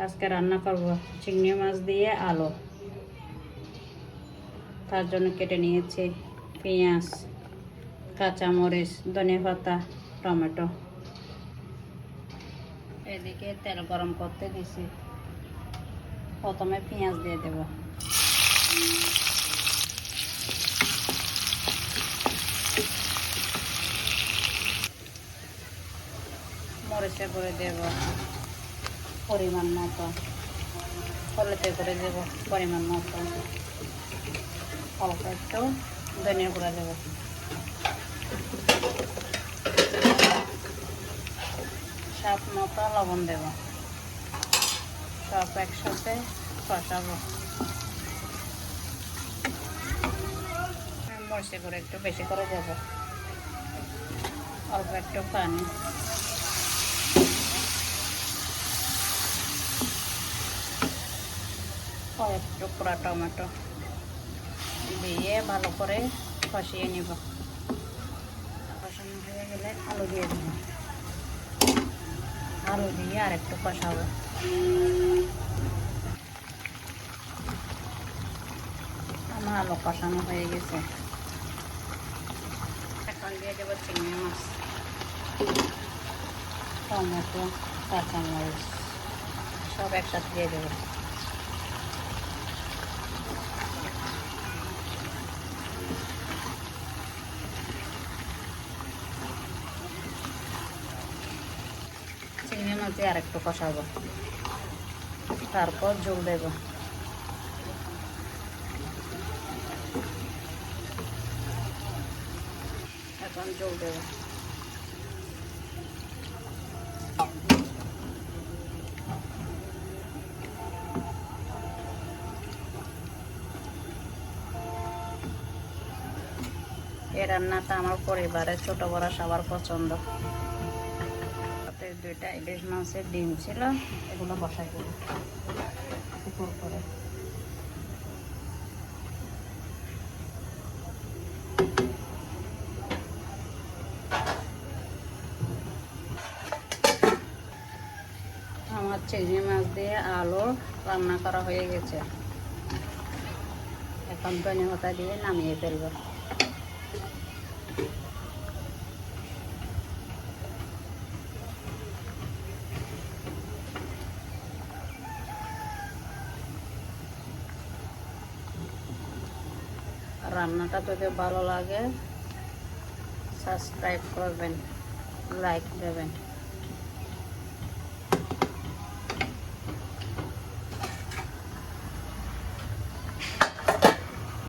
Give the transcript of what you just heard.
আজকে রান্না করব। চিংড়ি মাছ দিয়ে আলু। তার জন্য কেটে নিয়েছি পেঁয়াজ, কাঁচামরিচ, ধনে পাতা, টমেটো। এদিকে তেল গরম করতে দিছি। প্রথমে পেঁয়াজ দিয়ে দেব। মরিচে করে দেব। পরিমাণ মতো। হলুদে করে দেব, পরিমাণ মতো। অল্প একটু ধনিয়া গুঁড়া দেব। স্বাদ মতো লবণ দেব। সব একসাথে কষাবো। মরিচে করে একটু বেশি করে দেব। অল্প একটু পানি। কয়েক টুকরা টমেটো দিয়ে ভালো করে কষিয়ে নিব। কষানো হয়ে গেলে আলু দিয়ে দেব। আলু দিয়ে আর একটু কষাবো। আমার আলু কষানো হয়ে গেছে। এখন দিয়ে দেবো চিংড়ি মাছ, টমেটো, কাঁচামরিচ, সব একসাথে দিয়ে দেবো। দিয়ে আরেকটু কষাবো। তারপর জল দেব। এখন জল দেব। এই রান্নাটা আমার পরিবারের ছোট বড় সবার পছন্দ। দুইটা ইলিশ মাছের ডিম ছিল, এগুলো বসাই দেবো উপর করে। আমার চিংড়ি মাছ দিয়ে আলু রান্না করা হয়ে গেছে। এখন ধনে পাতা দিয়ে নামিয়ে ফেলব। রান্নাটা যদি ভালো লাগে সাবস্ক্রাইব করবেন লাইক দেবেন।